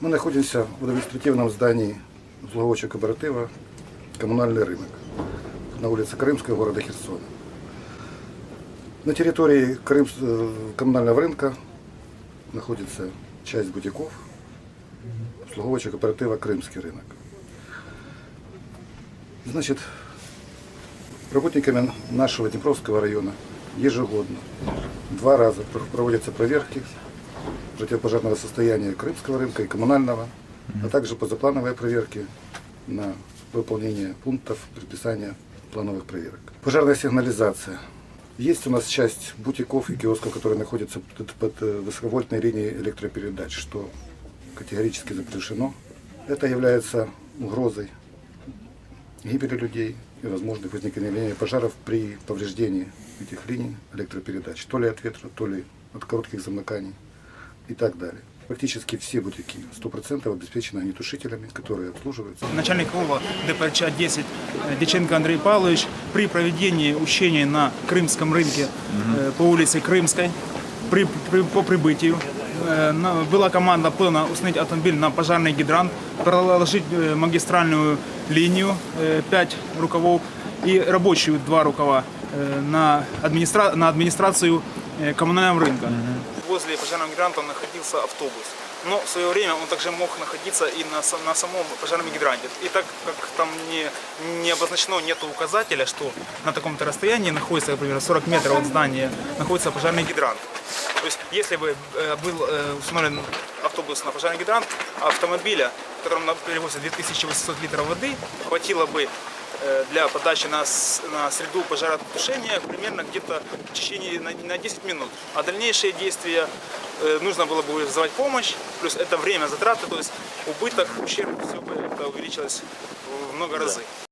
Мы находимся в административном здании обслуговывающего кооператива «Коммунальный рынок» на улице Крымская города Херсона. На территории Крымс- э, коммунального рынка находится часть бутиков обслуговывающего кооператива «Крымский рынок». Значит, работниками нашего Днепровского района ежегодно два раза про- проводятся проверки противопожарного состояния Крымского рынка и коммунального, а также позаплановые проверки на выполнение пунктов предписания плановых проверок. Пожарная сигнализация. Есть у нас часть бутиков и киосков, которые находятся под, под, э, высоковольтной линией электропередач, что категорически запрещено. Это является угрозой гибели людей и возможных возникновения пожаров при повреждении этих линий электропередач, то ли от ветра, то ли от коротких замыканий и так далее. Практически все бутики 100% обеспечены огнетушителями, которые обслуживаются. Начальник ОВА ДПРЧ-10 э, Деченко Андрей Павлович при проведении учений на Крымском рынке э, по улице Крымской при, при- по прибытию э, на- была команда плана установить автомобиль на пожарный гидрант, проложить э, магистральную линию 5 рукавов и рабочую 2 рукава э, на, администра... на администрацию э, коммунального рынка. Возле пожарного гидранта находился автобус. Но в свое время он также мог находиться и на, на самом пожарном гидранте. И так как там не, не обозначено, нет указателя, что на таком-то расстоянии находится, например, 40 метров от здания, находится пожарный гидрант. То есть, если бы э, был э, установлен автобус на пожарный гидрант, автомобиля, в котором перевозится 2800 литров воды, хватило бы для подачи на, на среду пожаротушения примерно где-то в течение на, на 10 минут. А дальнейшие действия э, нужно было бы вызывать помощь, плюс это время затраты, то есть убыток, ущерб, все бы это увеличилось в много разы.